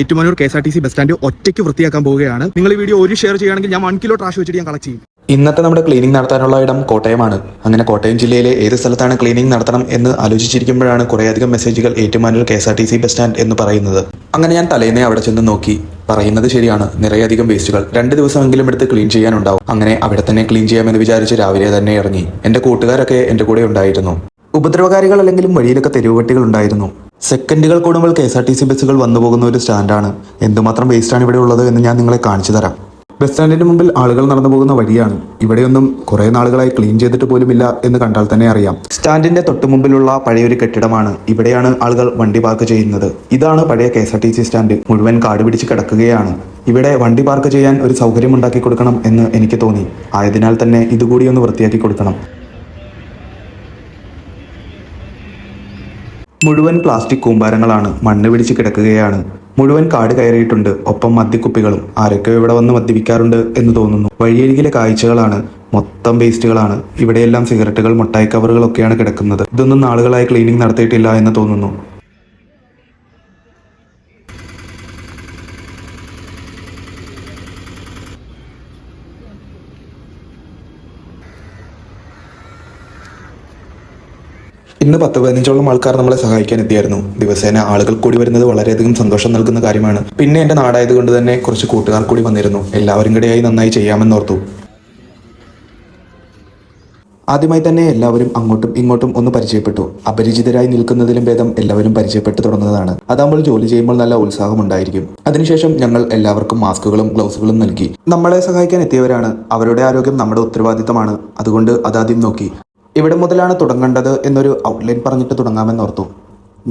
Ettumanoor K S R T C bus stand ഒറ്റയ്ക്ക് വൃത്തിയാക്കാൻ പോവുകയാണ്. നിങ്ങൾ ഈ വീഡിയോ ഒരു ഷെയർ ചെയ്യുകയാണെങ്കിൽ ഞാൻ വൺ കിലോ ട്രാഷ് വെച്ചിട്ട് ഞാൻ കളക്ട് ചെയ്യും. ഇന്നത്തെ നമ്മുടെ ക്ലീനിങ് നടത്താനുള്ള ഇടം കോട്ടയമാണ്. അങ്ങനെ കോട്ടയം ജില്ലയിലെ ഏത് സ്ഥലത്താണ് ക്ലീനിങ് നടത്തണം എന്ന് ആലോചിച്ചിരിക്കുമ്പോഴാണ് കുറേയധികം മെസ്സേജുകൾ Ettumanoor K S R T C bus stand എന്ന് പറയുന്നത്. അങ്ങനെ ഞാൻ തലേന്നെ അവിടെ ചെന്ന് നോക്കി. പറയുന്നത് ശരിയാണ്. നിറയെയധികം വേസ്റ്റുകൾ രണ്ട് ദിവസമെങ്കിലും എടുത്ത് ക്ലീൻ ചെയ്യാനുണ്ടാവും. അങ്ങനെ അവിടെ തന്നെ ക്ലീൻ ചെയ്യാമെന്ന് വിചാരിച്ച് രാവിലെ തന്നെ ഇറങ്ങി. എന്റെ കൂട്ടുകാരൊക്കെ എന്റെ കൂടെ ഉണ്ടായിരുന്നു. ഉപദ്രവകാരികൾ അല്ലെങ്കിലും വഴിയിലൊക്കെ തെരുവുപട്ടികൾ ഉണ്ടായിരുന്നു. സെക്കൻഡുകൾ കൂടുമ്പോൾ K S R T C ബസ്സുകൾ വന്നു പോകുന്ന ഒരു സ്റ്റാൻഡാണ്. എന്തുമാത്രം വേസ്റ്റാണ് ഇവിടെ ഉള്ളത് എന്ന് ഞാൻ നിങ്ങളെ കാണിച്ചു തരാം. ബസ് സ്റ്റാൻഡിന് മുമ്പിൽ ആളുകൾ നടന്നു പോകുന്ന വഴിയാണ്. ഇവിടെയൊന്നും കുറെ നാളുകളായി ക്ലീൻ ചെയ്തിട്ട് പോലുമില്ല എന്ന് കണ്ടാൽ തന്നെ അറിയാം. സ്റ്റാൻഡിന്റെ തൊട്ടു മുമ്പിലുള്ള പഴയൊരു കെട്ടിടമാണ്. ഇവിടെയാണ് ആളുകൾ വണ്ടി പാർക്ക് ചെയ്യുന്നത്. ഇതാണ് പഴയ K S R T C stand. മുഴുവൻ കാട് പിടിച്ച് കിടക്കുകയാണ്. ഇവിടെ വണ്ടി പാർക്ക് ചെയ്യാൻ ഒരു സൗകര്യം ഉണ്ടാക്കി കൊടുക്കണം എന്ന് എനിക്ക് തോന്നി. ആയതിനാൽ തന്നെ ഇതുകൂടി ഒന്ന് വൃത്തിയാക്കി കൊടുക്കണം. മുഴുവൻ പ്ലാസ്റ്റിക് കൂമ്പാരങ്ങളാണ് മണ്ണ് പിടിച്ച് കിടക്കുകയാണ്. മുഴുവൻ കാട് കയറിയിട്ടുണ്ട്. ഒപ്പം മദ്യക്കുപ്പികളും. ആരൊക്കെ ഇവിടെ വന്ന് മദ്യപിക്കാറുണ്ട് എന്ന് തോന്നുന്നു. വഴിയരികിലെ കാഴ്ചകളാണ് മൊത്തം വേസ്റ്റുകളാണ്. ഇവിടെയെല്ലാം സിഗരറ്റുകൾ മുട്ടായി കവറുകളൊക്കെയാണ് കിടക്കുന്നത്. ഇതൊന്നും നാളുകളായി ക്ലീനിങ് നടത്തിയിട്ടില്ല എന്ന് തോന്നുന്നു. ഇന്ന് പത്ത് പതിനഞ്ചോളം ആൾക്കാർ നമ്മളെ സഹായിക്കാൻ എത്തിയായിരുന്നു. ദിവസേന ആളുകൾ കൂടി വരുന്നത് വളരെയധികം സന്തോഷം നൽകുന്ന കാര്യമാണ്. പിന്നെ എന്റെ നാടായതുകൊണ്ട് തന്നെ കുറച്ച് കൂട്ടുകാർ കൂടി വന്നിരുന്നു. എല്ലാവരും കൂടെയായി നന്നായി ചെയ്യാമെന്നോർത്തു. ആദ്യമായി തന്നെ എല്ലാവരും അങ്ങോട്ടും ഇങ്ങോട്ടും ഒന്ന് പരിചയപ്പെട്ടു. അപരിചിതരായി നിൽക്കുന്നതിലും ഭേദം എല്ലാവരും പരിചയപ്പെട്ടു തുടങ്ങുന്നതാണ്. അതാകുമ്പോൾ ജോലി ചെയ്യുമ്പോൾ നല്ല ഉത്സാഹമുണ്ടായിരിക്കും അതിനുശേഷം ഞങ്ങൾ എല്ലാവർക്കും മാസ്കുകളും ഗ്ലൗസുകളും നൽകി. നമ്മളെ സഹായിക്കാൻ എത്തിയവരാണ്. അവരുടെ ആരോഗ്യം നമ്മുടെ ഉത്തരവാദിത്തമാണ്. അതുകൊണ്ട് അതാദ്യം നോക്കി. ഇവിടെ മുതലാണ് തുടങ്ങേണ്ടത് എന്നൊരു ഔട്ട്ലൈൻ പറഞ്ഞിട്ട് തുടങ്ങാമെന്നോർത്തു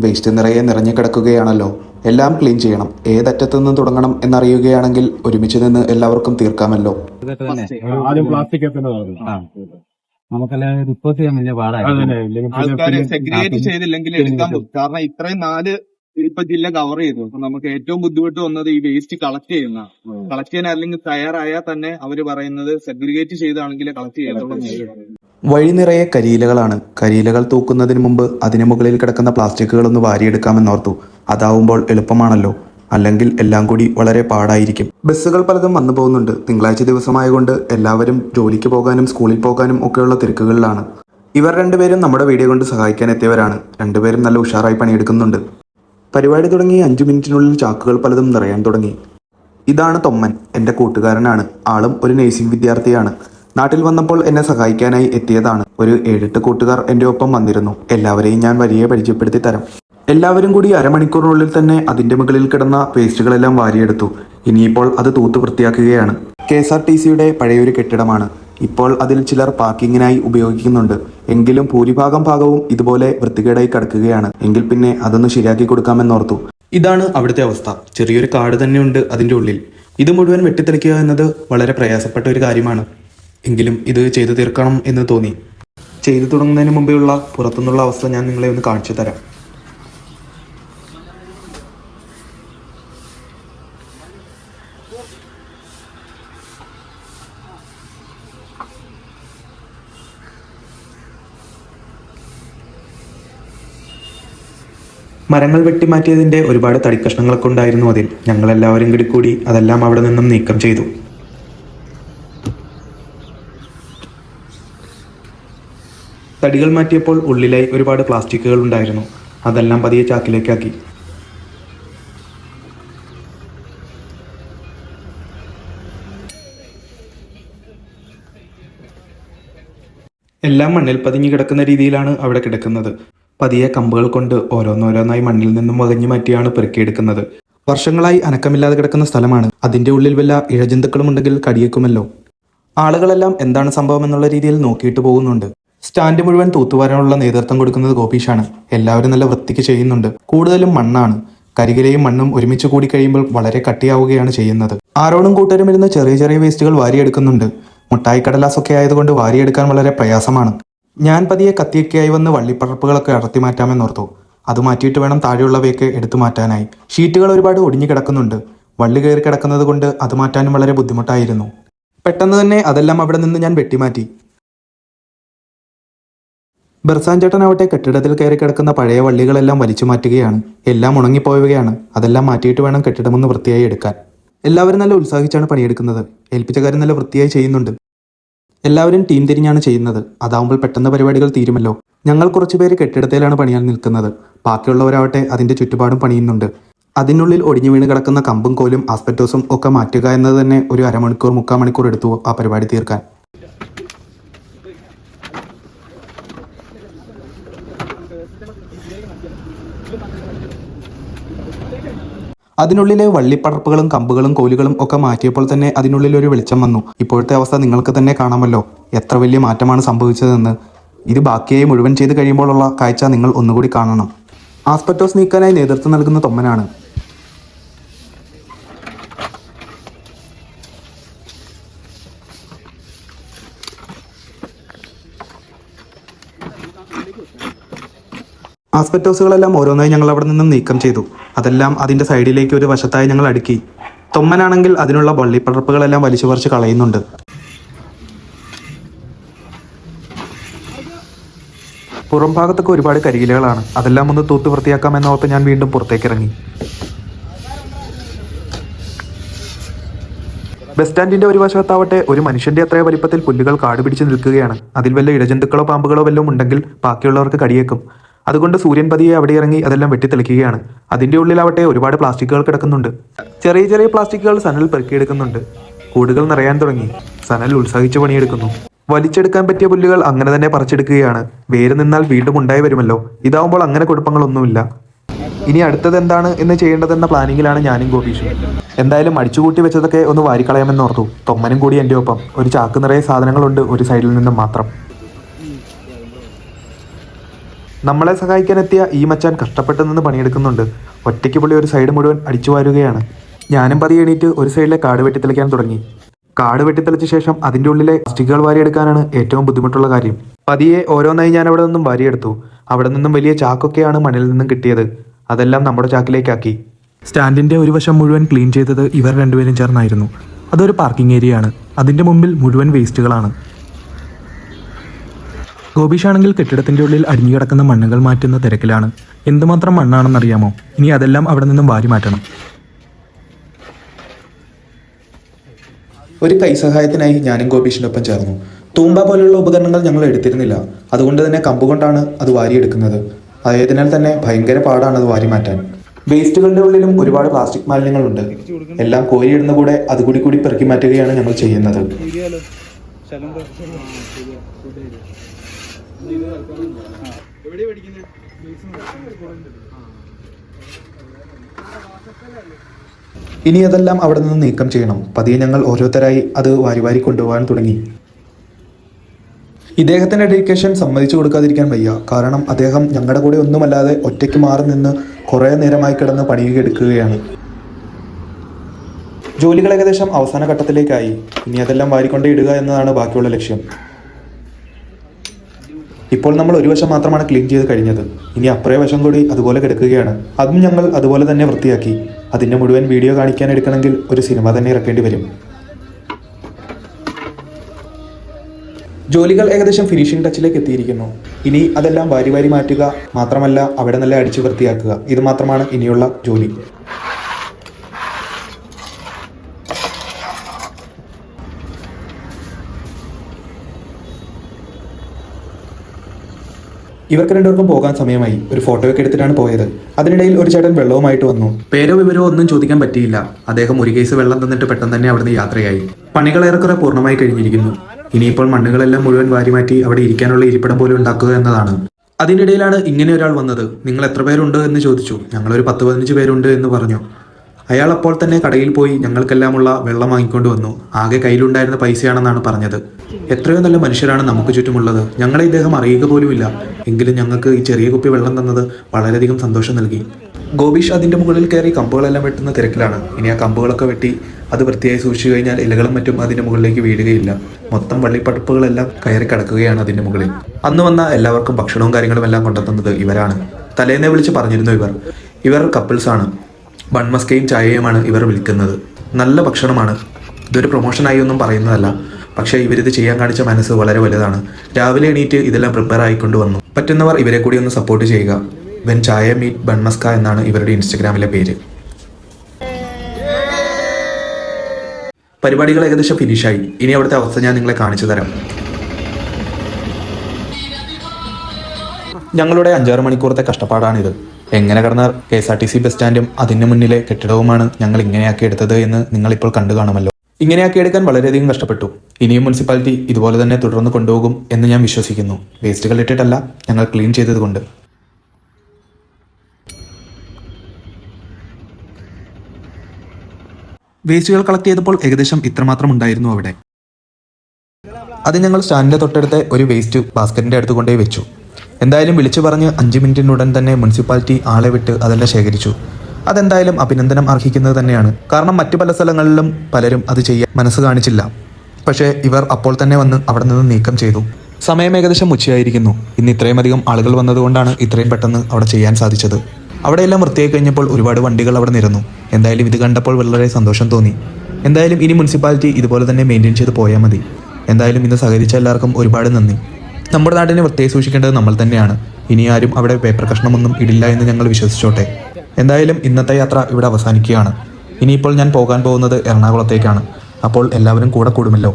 വേസ്റ്റ് നിറയെ നിറഞ്ഞു കിടക്കുകയാണല്ലോ. എല്ലാം ക്ലീൻ ചെയ്യണം. ഏതറ്റത്തു നിന്ന് തുടങ്ങണം എന്നറിയുകയാണെങ്കിൽ ഒരുമിച്ച് നിന്ന് എല്ലാവർക്കും തീർക്കാമല്ലോ. നമുക്കെല്ലാം റിപ്പോർട്ട് ചെയ്യാൻ വലിയ കാരണം ഇത്രയും നാല് ഇപ്പൊ ജില്ല കവർ ചെയ്തു അപ്പൊ നമുക്ക് ഏറ്റവും ബുദ്ധിമുട്ട് വന്നത് ഈ വേസ്റ്റ് കളക്ട് ചെയ്യുന്ന കളക്ട് ചെയ്യാൻ അല്ലെങ്കിൽ തയ്യാറായാൽ തന്നെ അവർ പറയുന്നത് സെഗ്രിഗേറ്റ് ചെയ്താണെങ്കിൽ കളക്ട് പറയും. വഴി നിറയെ കരിയിലകളാണ്. കരിയിലകൾ തൂക്കുന്നതിന് മുമ്പ് അതിന് മുകളിൽ കിടക്കുന്ന പ്ലാസ്റ്റിക്കുകളൊന്ന് വാരിയെടുക്കാമെന്നോർത്തു. അതാവുമ്പോൾ എളുപ്പമാണല്ലോ. അല്ലെങ്കിൽ എല്ലാം കൂടി വളരെ പാടായിരിക്കും. ബസ്സുകൾ പലതും വന്നു പോകുന്നുണ്ട്. തിങ്കളാഴ്ച ദിവസമായതുകൊണ്ട് എല്ലാവരും ജോലിക്ക് പോകാനും സ്കൂളിൽ പോകാനും ഒക്കെയുള്ള തിരക്കുകളിലാണ്. ഇവർ രണ്ടുപേരും നമ്മുടെ വീഡിയോ കൊണ്ട് സഹായിക്കാൻ എത്തിയവരാണ്. രണ്ടുപേരും നല്ല ഉഷാറായി പണിയെടുക്കുന്നുണ്ട്. പരിപാടി തുടങ്ങി അഞ്ചു മിനിറ്റിനുള്ളിൽ ചാക്കുകൾ പലതും നിറയാൻ തുടങ്ങി. ഇതാണ് തൊമ്മൻ. എന്റെ കൂട്ടുകാരനാണ്. ആളും ഒരു നേഴ്സിംഗ് വിദ്യാർത്ഥിയാണ്. നാട്ടിൽ വന്നപ്പോൾ എന്നെ സഹായിക്കാനായി എത്തിയതാണ്. ഒരു ഏഴെട്ട് കൂട്ടുകാർ എന്റെ ഒപ്പം വന്നിരുന്നു. എല്ലാവരെയും ഞാൻ വരിയെ പരിചയപ്പെടുത്തി തരാം. എല്ലാവരും കൂടി അരമണിക്കൂറിനുള്ളിൽ തന്നെ അതിന്റെ മുകളിൽ കിടന്ന വേസ്റ്റുകളെല്ലാം വാരിയെടുത്തു. ഇനിയിപ്പോൾ അത് തൂത്ത് വൃത്തിയാക്കുകയാണ്. കെ എസ് ആർ ടി സിയുടെ പഴയൊരു കെട്ടിടമാണ്. ഇപ്പോൾ അതിൽ ചിലർ പാർക്കിങ്ങിനായി ഉപയോഗിക്കുന്നുണ്ട്. എങ്കിലും ഭൂരിഭാഗം ഭാഗവും ഇതുപോലെ വൃത്തികേടായി കിടക്കുകയാണ്. എങ്കിൽ പിന്നെ അതൊന്ന് ശരിയാക്കി കൊടുക്കാമെന്നോർത്തു. ഇതാണ് അവിടുത്തെ അവസ്ഥ. ചെറിയൊരു കാട് തന്നെയുണ്ട് അതിന്റെ ഉള്ളിൽ. ഇത് മുഴുവൻ വെട്ടിത്തെളിക്കുക എന്നത് വളരെ പ്രയാസപ്പെട്ട ഒരു കാര്യമാണ്. എങ്കിലും ഇത് ചെയ്തു തീർക്കണം എന്ന് തോന്നി. ചെയ്തു തുടങ്ങുന്നതിന് മുമ്പെയുള്ള പുറത്തുനിന്നുള്ള അവസ്ഥ ഞാൻ നിങ്ങളെ ഒന്ന് കാണിച്ചു തരാം. മരങ്ങൾ വെട്ടിമാറ്റിയതിന്റെ ഒരുപാട് തടിക്കഷ്ണങ്ങളൊക്കെ ഉണ്ടായിരുന്നു അതിൽ. ഞങ്ങളെല്ലാവരും കൂടി കൂടി അതെല്ലാം അവിടെ നിന്നും നീക്കം ചെയ്തു. തടികൾ മാറ്റിയപ്പോൾ ഉള്ളിലായി ഒരുപാട് പ്ലാസ്റ്റിക്കുകൾ ഉണ്ടായിരുന്നു. അതെല്ലാം പതിയെ ചാക്കിലേക്കാക്കി. എല്ലാം മണ്ണിൽ പതിഞ്ഞു കിടക്കുന്ന രീതിയിലാണ് അവിടെ കിടക്കുന്നത്. പതിയെ കമ്പുകൾ കൊണ്ട് ഓരോന്നോരോന്നായി മണ്ണിൽ നിന്നും വകഞ്ഞു മാറ്റിയാണ് പെറുക്കിയെടുക്കുന്നത്. വർഷങ്ങളായി അനക്കമില്ലാതെ കിടക്കുന്ന സ്ഥലമാണ്. അതിന്റെ ഉള്ളിൽ വല്ല ഇഴജന്തുക്കളും ഉണ്ടെങ്കിൽ കടിയേക്കുമല്ലോ. ആളുകളെല്ലാം എന്താണ് സംഭവം എന്നുള്ള രീതിയിൽ നോക്കിയിട്ട് പോകുന്നുണ്ട്. സ്റ്റാൻഡ് മുഴുവൻ തൂത്തുവാരാനുള്ള നേതൃത്വം കൊടുക്കുന്നത് ഗോപീഷാണ്. എല്ലാവരും നല്ല വൃത്തിക്ക് ചെയ്യുന്നുണ്ട്. കൂടുതലും മണ്ണാണ്. കരികിലയും മണ്ണും ഒരുമിച്ച് കൂടി കഴിയുമ്പോൾ വളരെ കട്ടിയാവുകയാണ് ചെയ്യുന്നത്. ആരോടും കൂട്ടരും ഇരുന്ന് ചെറിയ ചെറിയ വേസ്റ്റുകൾ വാരിയെടുക്കുന്നുണ്ട്. മുട്ടായി കടലാസൊക്കെ ആയതുകൊണ്ട് വാരിയെടുക്കാൻ വളരെ പ്രയാസമാണ്. ഞാൻ പതിയെ കത്തിയൊക്കെയായി വന്ന് വള്ളിപ്പറപ്പുകളൊക്കെ അടർത്തി മാറ്റാമെന്നോർത്തു. അത് മാറ്റിയിട്ട് വേണം താഴെയുള്ളവയൊക്കെ എടുത്തു മാറ്റാനായി. ഷീറ്റുകൾ ഒരുപാട് ഒടിഞ്ഞു കിടക്കുന്നുണ്ട്. വള്ളി കയറി കിടക്കുന്നത് കൊണ്ട് അത് മാറ്റാനും വളരെ ബുദ്ധിമുട്ടായിരുന്നു. പെട്ടെന്ന് തന്നെ അതെല്ലാം അവിടെ നിന്ന് ഞാൻ വെട്ടിമാറ്റി. ബർസാൻ ചേട്ടനാവട്ടെ കെട്ടിടത്തിൽ കയറി കിടക്കുന്ന പഴയ വള്ളികളെല്ലാം വലിച്ചു മാറ്റുകയാണ്. എല്ലാം ഉണങ്ങിപ്പോവുകയാണ്. അതെല്ലാം മാറ്റിയിട്ട് വേണം കെട്ടിടമൊന്ന് വൃത്തിയായി എടുക്കാൻ. എല്ലാവരും നല്ല ഉത്സാഹിച്ചാണ് പണിയെടുക്കുന്നത്. ഏൽപ്പിച്ച കാര്യം നല്ല വൃത്തിയായി ചെയ്യുന്നുണ്ട്. എല്ലാവരും ടീം തിരിഞ്ഞാണ് ചെയ്യുന്നത്. അതാവുമ്പോൾ പെട്ടെന്ന് പരിപാടികൾ തീരുമല്ലോ. ഞങ്ങൾ കുറച്ചുപേര് കെട്ടിടത്തിലാണ് പണിയാൻ നിൽക്കുന്നത്. ബാക്കിയുള്ളവരാവട്ടെ അതിന്റെ ചുറ്റുപാടും പണിയുന്നുണ്ട്. അതിനുള്ളിൽ ഒടിഞ്ഞു വീണ് കിടക്കുന്ന കമ്പും കോലും ആസ്പെറ്റോസും ഒക്കെ മാറ്റുക എന്നത് തന്നെ ഒരു അരമണിക്കൂർ മുക്കാൽ മണിക്കൂർ എടുത്തു ആ പരിപാടി തീർക്കാൻ. അതിനുള്ളിലെ വള്ളിപ്പടർപ്പുകളും കമ്പുകളും കോലുകളും ഒക്കെ മാറ്റിയപ്പോൾ തന്നെ അതിനുള്ളിൽ ഒരു വെളിച്ചം വന്നു. ഇപ്പോഴത്തെ അവസ്ഥ നിങ്ങൾക്ക് തന്നെ കാണാമല്ലോ. എത്ര വലിയ മാറ്റമാണ് സംഭവിച്ചതെന്ന്. ഇത് ബാക്കിയായി മുഴുവൻ ചെയ്ത് കഴിയുമ്പോഴുള്ള കാഴ്ച നിങ്ങൾ ഒന്നുകൂടി കാണണം. ആസ്പെറ്റോസ് നീക്കാനായി നേതൃത്വം നൽകുന്ന തൊമ്മനാണ്. ആസ്പെറ്റോസുകളെല്ലാം ഓരോന്നായി ഞങ്ങൾ അവിടെ നിന്നും നീക്കം ചെയ്തു. അതെല്ലാം അതിന്റെ സൈഡിലേക്ക് ഒരു വശത്തായി ഞങ്ങൾ അടുക്കി. തൊമ്മനാണെങ്കിൽ അതിനുള്ള വള്ളിപ്പടർപ്പുകളെല്ലാം വലിച്ചു പറിച്ച് കളയുന്നുണ്ട്. പുറം ഭാഗത്തൊക്കെ ഒരുപാട് കരികിലകളാണ് അതെല്ലാം ഒന്ന് തൂത്ത് വൃത്തിയാക്കാമെന്ന ഓർത്ത് ഞാൻ വീണ്ടും പുറത്തേക്ക് ഇറങ്ങി ബസ് സ്റ്റാൻഡിന്റെ ഒരു വശത്താവട്ടെ ഒരു മനുഷ്യന്റെ അത്ര വലിപ്പത്തിൽ പുല്ലുകൾ കാട് പിടിച്ച് നിൽക്കുകയാണ്. അതിൽ വല്ല ഇഴജന്തുക്കളോ പാമ്പുകളോ വല്ലതും ഉണ്ടെങ്കിൽ ബാക്കിയുള്ളവർക്ക് കടിയേക്കും. അതുകൊണ്ട് സൂര്യൻ പതിയെ അവിടെ ഇറങ്ങി അതെല്ലാം വെട്ടിത്തെളിക്കുകയാണ്. അതിന്റെ ഉള്ളിലാവട്ടെ ഒരുപാട് പ്ലാസ്റ്റിക്കുകൾ കിടക്കുന്നുണ്ട്. ചെറിയ ചെറിയ പ്ലാസ്റ്റിക്കുകൾ സനൽ പെറുക്കിയെടുക്കുന്നുണ്ട്. കൂടുകൾ നിറയാൻ തുടങ്ങി. സനൽ ഉത്സാഹിച്ച് പണിയെടുക്കുന്നു. വലിച്ചെടുക്കാൻ പറ്റിയ പുല്ലുകൾ അങ്ങനെ തന്നെ പറിച്ചെടുക്കുകയാണ്. വേര് നിന്നാൽ വീണ്ടും ഉണ്ടായി വരുമല്ലോ. ഇതാവുമ്പോൾ അങ്ങനെ കുഴപ്പങ്ങളൊന്നുമില്ല ഇനി അടുത്തത് എന്താണ് എന്ന് ചെയ്യേണ്ടതെന്ന പ്ലാനിങ്ങിലാണ് ഞാനും ഗോപീഷും. എന്തായാലും അടിച്ചുകൂട്ടി വെച്ചതൊക്കെ ഒന്ന് വാരിക്കളയാമെന്ന് ഓർത്തു. തൊമ്മനും കൂടി എന്റെ ഒപ്പം. ഒരു ചാക്ക് നിറയെ സാധനങ്ങളുണ്ട് ഒരു സൈഡിൽ നിന്നും മാത്രം. നമ്മളെ സഹായിക്കാൻ എത്തിയ ഈ മച്ചാൻ കഷ്ടപ്പെട്ട് നിന്ന് പണിയെടുക്കുന്നുണ്ട്. ഒറ്റയ്ക്ക് പുള്ളി ഒരു സൈഡ് മുഴുവൻ അടിച്ചു വാരുകയാണ്. ഞാനും പതിയെ എണീറ്റ് ഒരു സൈഡിലെ കാട് വെട്ടിത്തെളിക്കാൻ തുടങ്ങി. കാട് വെട്ടിത്തെളിച്ച ശേഷം അതിന്റെ ഉള്ളിലെ പ്ലാസ്റ്റിക്കുകൾ വാരിയെടുക്കാനാണ് ഏറ്റവും ബുദ്ധിമുട്ടുള്ള കാര്യം. പതിയെ ഓരോന്നായി ഞാൻ അവിടെ നിന്നും വാരിയെടുത്തു. അവിടെ നിന്നും വലിയ ചാക്കൊക്കെയാണ് മണ്ണിൽ നിന്നും കിട്ടിയത്. അതെല്ലാം നമ്മുടെ ചാക്കിലേക്കാക്കി. സ്റ്റാൻഡിന്റെ ഒരു വശം മുഴുവൻ ക്ലീൻ ചെയ്തത് ഇവർ രണ്ടുപേരും ചേർന്നായിരുന്നു. അതൊരു പാർക്കിംഗ് ഏരിയയാണ്. അതിന്റെ മുമ്പിൽ മുഴുവൻ വേസ്റ്റുകളാണ്. ഗോപീഷാണെങ്കിൽ കെട്ടിടത്തിന്റെ ഉള്ളിൽ അടിഞ്ഞുകിടക്കുന്ന മണ്ണുകൾ മാറ്റുന്ന തിരക്കിലാണ്. എന്തുമാത്രം മണ്ണാണെന്നറിയാമോ? ഇനി അതെല്ലാം അവിടെ നിന്നും വാരി മാറ്റണം. ഒരു കൈസഹായത്തിനായി ഞാനും ഗോപീഷിനൊപ്പം ചേർന്നു. തൂമ്പ പോലുള്ള ഉപകരണങ്ങൾ ഞങ്ങൾ എടുത്തിരുന്നില്ല. അതുകൊണ്ട് തന്നെ കമ്പുകൊണ്ടാണ് അത് വാരിയെടുക്കുന്നത്. ആയതിനാൽ തന്നെ ഭയങ്കര പാടാണ് അത് വാരി മാറ്റാൻ. വേസ്റ്റുകളുടെ ഉള്ളിലും ഒരുപാട് പ്ലാസ്റ്റിക് മാലിന്യങ്ങളുണ്ട്. എല്ലാം കോരിയിടുന്ന കൂടെ അതുകൂടി കൂടി പെറുക്കി മാറ്റുകയാണ് ഞങ്ങൾ ചെയ്യുന്നത്. ഇനി അതെല്ലാം അവിടെ നിന്ന് നീക്കം ചെയ്യണം. പതിയെ ഞങ്ങൾ ഓരോരുത്തരായി അത് വാരി വാരി കൊണ്ടുപോകാൻ തുടങ്ങി. ഇദ്ദേഹത്തിന്റെ ഡെഡിക്കേഷൻ സമ്മതിച്ചു കൊടുക്കാതിരിക്കാൻ വയ്യ. കാരണം അദ്ദേഹം ഞങ്ങളുടെ കൂടെ ഒന്നുമല്ലാതെ ഒറ്റയ്ക്ക് മാറി നിന്ന് കുറേ നേരമായി കിടന്ന് പണിയെടുക്കുകയാണ് ജോലികൾ ഏകദേശം അവസാന ഘട്ടത്തിലേക്കായി. ഇനി അതെല്ലാം വാരിക്കൊണ്ടേ ഇടുക എന്നതാണ് ബാക്കിയുള്ള ലക്ഷ്യം. ഇപ്പോൾ നമ്മൾ ഒരു വശം മാത്രമാണ് ക്ലീൻ ചെയ്ത് കഴിഞ്ഞത്. ഇനി അപ്പുറേ വശം കൂടി അതുപോലെ കിടക്കുകയാണ്. അതും ഞങ്ങൾ അതുപോലെ തന്നെ വൃത്തിയാക്കി. അതിന്റെ മുഴുവൻ വീഡിയോ കാണിക്കാൻ എടുക്കണമെങ്കിൽ ഒരു സിനിമ തന്നെ ഇറക്കേണ്ടി വരും. ജോലികൾ ഏകദേശം ഫിനിഷിംഗ് ടച്ചിലേക്ക് എത്തിയിരിക്കുന്നു. ഇനി അതെല്ലാം വാരി വാരി മാറ്റുക മാത്രമല്ല അവിടെ നല്ല അടിച്ചു വൃത്തിയാക്കുക. ഇത് മാത്രമാണ് ഇനിയുള്ള ജോലി. ഇവർക്ക് രണ്ടുപേർക്കും പോകാൻ സമയമായി. ഒരു ഫോട്ടോയൊക്കെ എടുത്തിട്ടാണ് പോയത്. അതിനിടയിൽ ഒരു ചേട്ടൻ വെള്ളവുമായിട്ട് വന്നു. പേരോ വിവരോ ഒന്നും ചോദിക്കാൻ പറ്റിയില്ല. അദ്ദേഹം ഒരു കേസ് വെള്ളം തന്നിട്ട് പെട്ടെന്ന് തന്നെ അവിടുന്ന് യാത്രയായി. പണികൾ ഏറെക്കുറെ പൂർണമായി കഴിഞ്ഞിരിക്കുന്നു. ഇനിയിപ്പോൾ മണ്ണുകളെല്ലാം മുഴുവൻ വാരിമാറ്റി അവിടെ ഇരിക്കാനുള്ള ഇരിപ്പിടം പോലും ഉണ്ടാക്കുക എന്നതാണ്. അതിനിടയിലാണ് ഇങ്ങനെ ഒരാൾ വന്നത്. നിങ്ങൾ എത്ര പേരുണ്ട്? എന്ന് ചോദിച്ചു. ഞങ്ങളൊരു പത്ത് പതിനഞ്ച് പേരുണ്ട് എന്ന് പറഞ്ഞു. അയാൾ അപ്പോൾ തന്നെ കടയിൽ പോയി ഞങ്ങൾക്കെല്ലാമുള്ള വെള്ളം വാങ്ങിക്കൊണ്ട് വന്നു. ആകെ കയ്യിലുണ്ടായിരുന്ന പൈസയാണെന്നാണ് പറഞ്ഞത്. എത്രയോ നല്ല മനുഷ്യരാണ് നമുക്ക് ചുറ്റുമുള്ളത്. ഞങ്ങളെ ഇദ്ദേഹം അറിയുക പോലുമില്ല. എങ്കിലും ഞങ്ങൾക്ക് ഈ ചെറിയ കുപ്പി വെള്ളം തന്നത് വളരെയധികം സന്തോഷം നൽകി. ഗോപീഷ് അതിന്റെ മുകളിൽ കയറി കമ്പുകളെല്ലാം വെട്ടുന്ന തിരക്കിലാണ്. ഇനി ആ കമ്പുകളൊക്കെ വെട്ടി അത് വൃത്തിയായി സൂക്ഷിച്ചു കഴിഞ്ഞാൽ ഇലകളും മറ്റും അതിന്റെ മുകളിലേക്ക് വീഴുകയില്ല. മൊത്തം വള്ളിപ്പടപ്പുകളെല്ലാം കയറി കിടക്കുകയാണ് അതിന്റെ മുകളിൽ. അന്ന് വന്ന എല്ലാവർക്കും ഭക്ഷണവും കാര്യങ്ങളും എല്ലാം കൊണ്ടെത്തുന്നത് ഇവരാണ്. തലേന്നെ വിളിച്ച് പറഞ്ഞിരുന്നു ഇവർ. ഇവർ കപ്പിൾസ് ആണ് ബൺമസ്കയും ചായയുമാണ് ഇവർ വിൽക്കുന്നത്. നല്ല ഭക്ഷണമാണ്. ഇതൊരു പ്രൊമോഷനായി ഒന്നും പറയുന്നതല്ല. പക്ഷേ ഇവരിത് ചെയ്യാൻ കാണിച്ച മനസ്സ് വളരെ വലുതാണ്. രാവിലെ എണീറ്റ് ഇതെല്ലാം പ്രിപ്പയർ ആയിക്കൊണ്ട് വന്നു. പറ്റുന്നവർ ഇവരെ കൂടി ഒന്ന് സപ്പോർട്ട് ചെയ്യുക. വെൻ ചായ മീറ്റ് ബൺമസ്ക എന്നാണ് ഇവരുടെ ഇൻസ്റ്റഗ്രാമിലെ പേര്. പരിപാടികൾ ഏകദേശം ഫിനിഷായി ഇനി അവിടുത്തെ അവസ്ഥ ഞാൻ നിങ്ങളെ കാണിച്ചു തരാം. ഞങ്ങളുടെ അഞ്ചാറ് മണിക്കൂറത്തെ കഷ്ടപ്പാടാണിത്. എങ്ങനെ കടന്ന K S R T C bus സ്റ്റാൻഡും അതിന് മുന്നിലെ കെട്ടിടവുമാണ് ഞങ്ങൾ ഇങ്ങനെയാക്കി എടുത്തത് എന്ന് നിങ്ങൾ ഇപ്പോൾ കണ്ടു കാണുമല്ലോ. ഇങ്ങനെയാക്കി എടുക്കാൻ വളരെയധികം കഷ്ടപ്പെട്ടു. ഇനിയും മുനിസിപ്പാലിറ്റി ഇതുപോലെ തന്നെ തുടർന്ന് കൊണ്ടുപോകും എന്ന് ഞാൻ വിശ്വസിക്കുന്നു. വേസ്റ്റുകൾ ഇട്ടിട്ടല്ല ഞങ്ങൾ ക്ലീൻ ചെയ്തതുകൊണ്ട്. വേസ്റ്റുകൾ കളക്ട് ചെയ്തപ്പോൾ ഏകദേശം ഇത്രമാത്രം ഉണ്ടായിരുന്നു അവിടെ. അത് ഞങ്ങൾ സ്റ്റാൻഡിന്റെ തൊട്ടടുത്ത് ഒരു വേസ്റ്റ് ബാസ്ക്കറ്റിന്റെ അടുത്ത് കൊണ്ടുപോയി വെച്ചു. എന്തായാലും വിളിച്ചു പറഞ്ഞ് അഞ്ച് മിനിറ്റിനുടൻ തന്നെ മുനിസിപ്പാലിറ്റി ആളെ വിട്ട് അതെല്ലാം ശേഖരിച്ചു. അതെന്തായാലും അഭിനന്ദനം അർഹിക്കുന്നത് തന്നെയാണ്. കാരണം മറ്റു പല സ്ഥലങ്ങളിലും പലരും അത് ചെയ്യാൻ മനസ്സ് കാണിച്ചില്ല. പക്ഷേ ഇവർ അപ്പോൾ തന്നെ വന്ന് അവിടെ നിന്ന് നീക്കം ചെയ്തു. സമയം ഏകദേശം ഉച്ചയായിരിക്കുന്നു. ഇന്ന് ഇത്രയും അധികം ആളുകൾ വന്നതുകൊണ്ടാണ് ഇത്രയും പെട്ടെന്ന് അവിടെ ചെയ്യാൻ സാധിച്ചത്. അവിടെയെല്ലാം വൃത്തിയായി കഴിഞ്ഞപ്പോൾ ഒരുപാട് വണ്ടികൾ അവിടെ നിരന്നു. എന്തായാലും ഇത് കണ്ടപ്പോൾ വളരെ സന്തോഷം തോന്നി. എന്തായാലും ഇനി മുനിസിപ്പാലിറ്റി ഇതുപോലെ തന്നെ മെയിന്റെയിൻ ചെയ്ത് പോയാൽ മതി. എന്തായാലും ഇന്ന് സഹകരിച്ച എല്ലാവർക്കും ഒരുപാട് നന്ദി. നമ്മുടെ നാടിനെ വൃത്തിയായി സൂക്ഷിക്കേണ്ടത് നമ്മൾ തന്നെയാണ്. ഇനി ആരും അവിടെ പേപ്പർ കഷ്ണമൊന്നും ഇടില്ല എന്ന് ഞങ്ങൾ വിശ്വസിച്ചോട്ടെ. എന്തായാലും ഇന്നത്തെ യാത്ര ഇവിടെ അവസാനിക്കുകയാണ്. ഇനിയിപ്പോൾ ഞാൻ പോകാൻ പോകുന്നത് എറണാകുളത്തേക്കാണ്. അപ്പോൾ എല്ലാവരും കൂടെ കൂടുമല്ലോ.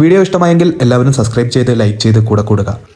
വീഡിയോ ഇഷ്ടമായെങ്കിൽ എല്ലാവരും സബ്സ്ക്രൈബ് ചെയ്ത് ലൈക്ക് ചെയ്ത് കൂടെ കൂടുക.